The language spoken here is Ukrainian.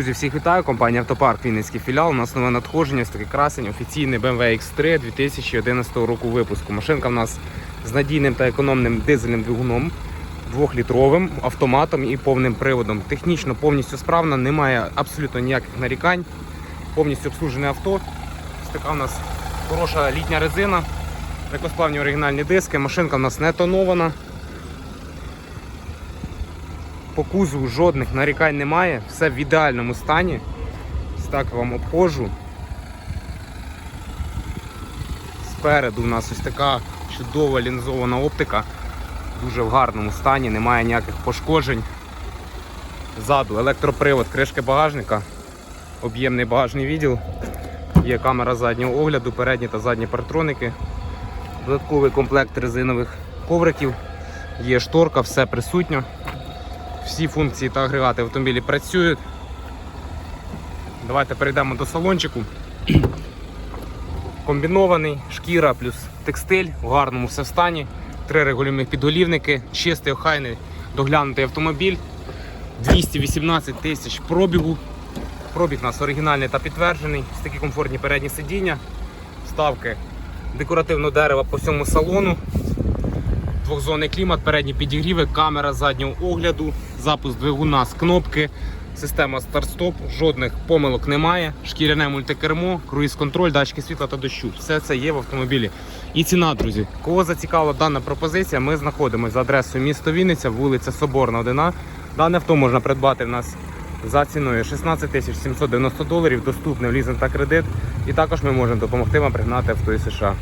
Друзі, всіх вітаю. Компанія Автопарк Вінницький філіал. У нас нове надходження, ось такий красень, офіційний BMW X3 2011 року випуску. Машинка в нас з надійним та економним дизельним двигуном, двохлітровим автоматом і повним приводом. Технічно повністю справна, немає абсолютно ніяких нарікань. Повністю обслужене авто. Ось така у нас хороша літня резина, легкосплавні оригінальні диски. Машинка в нас не тонована. По кузову жодних нарікань немає, все в ідеальному стані. Ось так вам обходжу. Спереду у нас ось така чудова лінзована оптика, дуже в гарному стані, немає ніяких пошкоджень. Ззаду електропривод кришки багажника, об'ємний багажний відділ, є камера заднього огляду, передні та задні партроники, додатковий комплект резинових ковриків, є шторка, все присутньо. Всі функції та агрегати в автомобілі працюють. Давайте перейдемо до салончику. Комбінований, шкіра плюс текстиль в гарному все в стані. Три регулювальних підголівники, чистий, охайний, доглянутий автомобіль. 218 тисяч пробігу. Пробіг у нас оригінальний та підтверджений. Ось такі комфортні передні сидіння, вставки декоративного дерева по всьому салону. Двохзонний клімат, передні підігріви, камера заднього огляду, запуск двигуна з кнопки, система старт-стоп, жодних помилок немає, шкіряне мультикермо, круїз-контроль, датчики світла та дощу. Все це є в автомобілі. І ціна, друзі. Кого зацікавила дана пропозиція, ми знаходимося за адресою місто Вінниця, вулиця Соборна, 1. Дане авто можна придбати в нас за ціною 16 тисяч 790 доларів, доступне в лізинг та кредит. І також ми можемо допомогти вам пригнати авто із США.